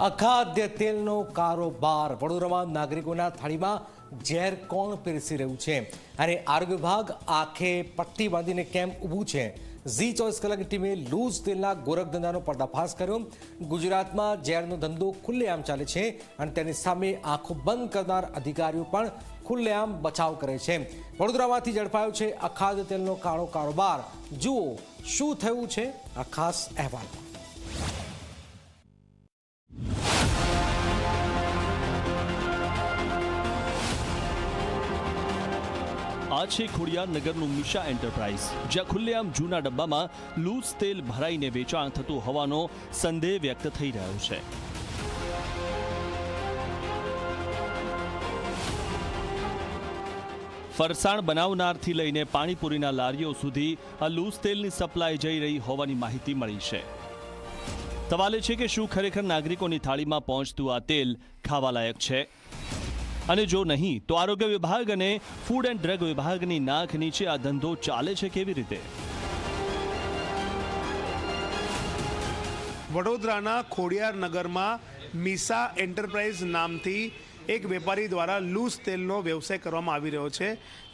અખાદ્ય તેલનો કારોબાર. વડોદરામાં નાગરિકોના થાળીમાં ઝેર કોણ પીરસી રહ્યું છે? અને આરોગ્ય વિભાગ આંખે પટ્ટી બાંધીને કેમ ઊભું છે? ઝી ચોવીસ કલાકની ટીમે લૂઝ તેલના ગોરખધંધાનો પર્દાફાશ કર્યો. ગુજરાતમાં ઝેરનો ધંધો ખુલ્લેઆમ ચાલે છે અને તેની સામે આંખો બંધ કરનાર અધિકારીઓ પણ ખુલ્લેઆમ બચાવ કરે છે. વડોદરામાંથી ઝડપાયો છે અખાદ્ય તેલનો કાળો કારોબાર. જુઓ, શું થયું છે? આ ખાસ અહેવાલમાં. આ છે ખોડિયાર નગરનું મિશા એન્ટરપ્રાઇઝ, જ્યાં ખુલ્લેઆમ જૂના ડબ્બામાં લૂઝ તેલ ભરાઈને વેચાણ થતું હોવાનો સંદેહ વ્યક્ત થઈ રહ્યો છે. ફરસાણ બનાવનારથી લઈને પાણીપુરીના લારીઓ સુધી આ લૂઝ તેલની સપ્લાય જઈ રહી હોવાની માહિતી મળી છે. સવાલ છે કે શું ખરેખર નાગરિકોની થાળીમાં પહોંચતું આ તેલ ખાવાલાયક છે? અને જો નહીં, તો આરોગ્ય વિભાગ અને ફૂડ એન્ડ ડ્રગ વિભાગની નાક નીચે આ ધંધો ચાલે છે કેવી રીતે? વડોદરાના ખોડિયાર નગરમાં મીસા એન્ટરપ્રાઇઝ નામથી એક વેપારી દ્વારા લૂઝ તેલનો વ્યવસાય કરવામાં આવી રહ્યો છે.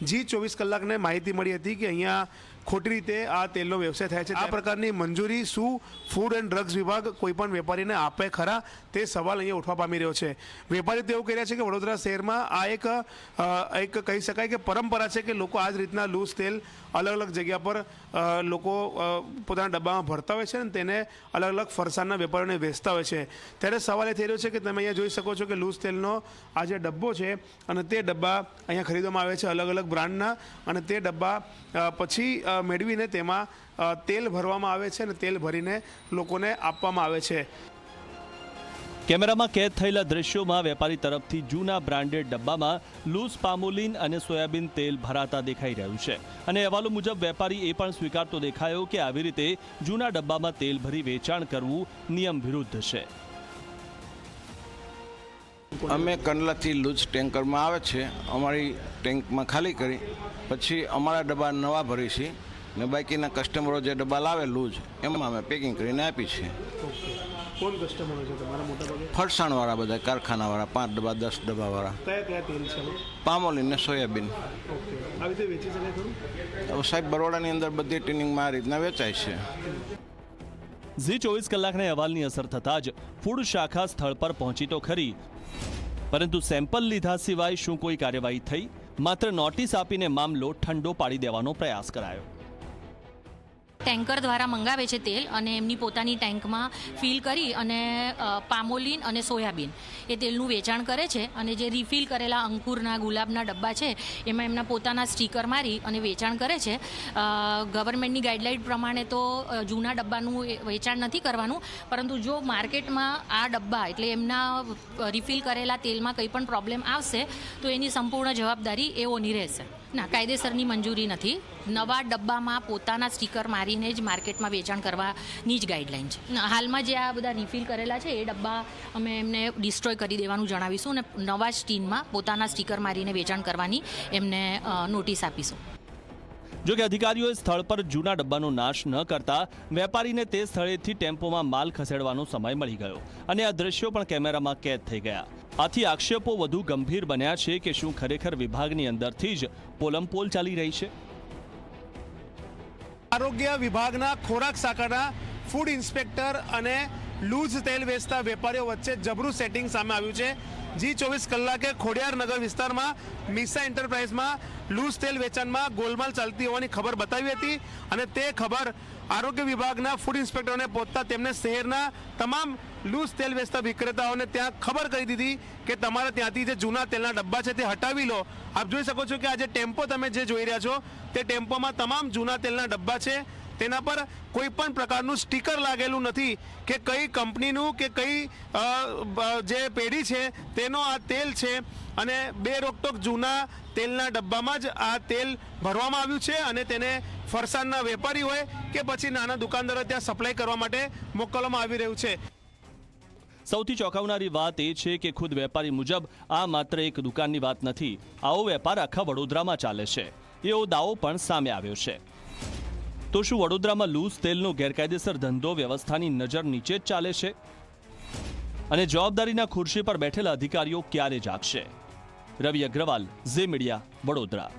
જી ચોવીસ કલાકને માહિતી મળી હતી કે અહીંયા ખોટી રીતે આ તેલનો વ્યવસાય થાય છે. આ પ્રકારની મંજૂરી શું? ફૂડ એન્ડ ડ્રગ્સ વિભાગ કોઈપણ વેપારીને આપે ખરા? તે સવાલ અહીંયા ઉઠવા પામી રહ્યો છે. વેપારી તો એવું કહી રહ્યા છે કે વડોદરા શહેરમાં આ એક એક કહી શકાય કે પરંપરા છે કે લોકો આ જ રીતના લૂઝ તેલ અલગ અલગ જગ્યા પર લોકો પોતાના ડબ્બામાં ભરતા હોય છે અને તેને અલગ અલગ ફરસાણના વેપારીઓને વેચતા હોય છે. ત્યારે સવાલ એ થઈ રહ્યો છે કે તમે અહીંયા જોઈ શકો છો કે લૂઝ તેલનો આ જે ડબ્બો છે અને તે ડબ્બા અહીંયા ખરીદવામાં આવે છે અલગ અલગ બ્રાન્ડના અને તે ડબ્બા પછી મેળવીને તેમાં તેલ ભરવામાં આવે છે અને તેલ ભરીને લોકોને આપવામાં આવે છે. કેમેરામાં કેદ થયેલા દ્રશ્યોમાં વેપારી તરફથી જૂના બ્રાન્ડેડ ડબ્બામાં લૂઝ પામોલિન અને સોયાબીન તેલ ભરાતા દેખાઈ રહ્યું છે. અને અહેવાલો મુજબ વેપારી એ પણ સ્વીકારતો દેખાયો કે આવી રીતે જૂના ડબ્બામાં તેલ ભરી વેચાણ કરવું નિયમ વિરુદ્ધ છે. અમે કંડલાથી લૂઝ ટેન્કરમાં આવે છે અમારી ટેન્કમાં ખાલી કરી પછી અમારા ડબ્બા નવા ભરી છે ને બાકીના કસ્ટમરો જે ડબ્બા લાવે લૂજ એમાં અમે પેકિંગ કરીને આપી છે. કોણ કસ્ટમરો છે તમારા મોટા ભાગે? ફરસાણવાળા બધા કારખાનાવાળા પાંચ ડબ્બા દસ ડબ્બાવાળા. કયા કયા તેલ છે પામોલીન ને સોયાબીન. ઓકે. રીતે વેચી શકાય સાહેબ બરોડાની અંદર બધી ટ્રેનિંગમાં આ રીતના વેચાય છે. ઝી ચોવીસ કલાકના અહેવાલની અસર થતાં જ ફૂડ શાખા સ્થળ પર પહોંચી તો ખરી. પરંતુ સેમ્પલ લીધા સિવાય શું કોઈ કાર્યવાહી થઈ? માત્ર નોટિસ આપીને મામલો ઠંડો પાડી દેવાનો પ્રયાસ કરાયો. ટેન્કર દ્વારા મંગાવે છે તેલ અને એમની પોતાની ટેન્કમાં ફિલ કરી અને પામોલીન અને સોયાબીન એ તેલનું વેચાણ કરે છે અને જે રિફિલ કરેલા અંકુરના ગુલાબના ડબ્બા છે એમાં એમના પોતાના સ્ટીકર મારી અને વેચાણ કરે છે. ગવર્મેન્ટની ગાઈડલાઇન પ્રમાણે તો જૂના ડબ્બાનું વેચાણ નથી કરવાનું, પરંતુ જો માર્કેટમાં આ ડબ્બા એટલે એમના રિફિલ કરેલા તેલમાં કંઈ પણ પ્રોબ્લેમ આવશે તો એની સંપૂર્ણ જવાબદારી એઓની રહેશે. ના, કાયદેસરની મંજૂરી નથી. નવા ડબ્બામાં પોતાના સ્ટીકર મારીને જ માર્કેટમાં વેચાણ કરવાની જ ગાઈડલાઈન છે. હાલમાં જે આ બધા રિફિલ કરેલા છે, એ ડબ્બા અમે એમને ડિસ્ટ્રોય કરી દેવાનું જણાવીશું અને નવા સ્ટીનમાં પોતાના સ્ટીકર મારીને વેચાણ કરવાની એમને નોટિસ આપીશું. જો કે અધિકારીઓએ સ્થળ પર જૂના ડબ્બાનો નાશ ન કરતા વેપારીને તે સ્થળેથી ટેમ્પોમાં માલ ખસેડવાનો સમય મળી ગયો અને આ દ્રશ્યો પણ કેમેરામાં કેદ થઈ ગયા. આથી આક્ષેપો વધુ ગંભીર બન્યા છે કે શું ખરેખર વિભાગની અંદરથી જ પોલમપોલ ચાલી રહી છે? આરોગ્ય વિભાગના ખોરાક શાખાના ફૂડ ઇન્સ્પેક્ટર અને લૂઝ તેલ વેચતા વેપારીઓ વચ્ચે જબરું સેટિંગ સામે આવ્યું છે. જી ચોવીસ કલાકે ખોડિયાર નગર વિસ્તારમાં મિસા એન્ટરપ્રાઇઝમાં લૂઝ તેલ વેચાણમાં ગોલમાલ ચાલતી હોવાની ખબર બતાવી હતી અને તે ખબર આરોગ્ય વિભાગના ફૂડ ઇન્સ્પેક્ટરને પહોંચતા તેમને શહેરના તમામ લૂઝ તેલ વેચતા વિક્રેતાઓને ત્યાં ખબર કરી દીધી કે તમારે ત્યાંથી જે જૂના તેલના ડબ્બા છે તે હટાવી લો. આપ જોઈ શકો છો કે આ જે ટેમ્પો તમે જે જોઈ રહ્યા છો તે ટેમ્પોમાં તમામ જૂના તેલના ડબ્બા છે. તેના પર કોઈ પણ પ્રકારનું સ્ટીકર લાગેલું નથી કે કઈ કંપનીનું કે કઈ જે પેઢી છે તેનો આ તેલ છે અને બે રોકટોક જૂના તેલના ડબ્બામાં જ આ તેલ ભરવામાં આવ્યું છે અને તેને ફરસાણના વેપારી હોય કે પછી નાના દુકાનદારો ત્યાં સપ્લાય કરવા માટે મોકલવામાં આવી રહ્યું છે. સૌથી ચોંકાવનારી વાત એ છે કે ખુદ વેપારી મુજબ આ માત્ર એક દુકાનની વાત નથી. આવો વેપાર આખા વડોદરામાં ચાલે છે. એવો દાવો પણ સામે આવ્યો છે. તો શું વડોદરામાં લૂઝ તેલનો ગેરકાયદેસર ધંધો વ્યવસ્થાની નજર નીચે જ ચાલે છે અને જવાબદારીના ખુરશી પર બેઠેલા અધિકારીઓ ક્યારે જાગશે? રવિ અગ્રવાલ, ઝી મીડિયા, વડોદરા.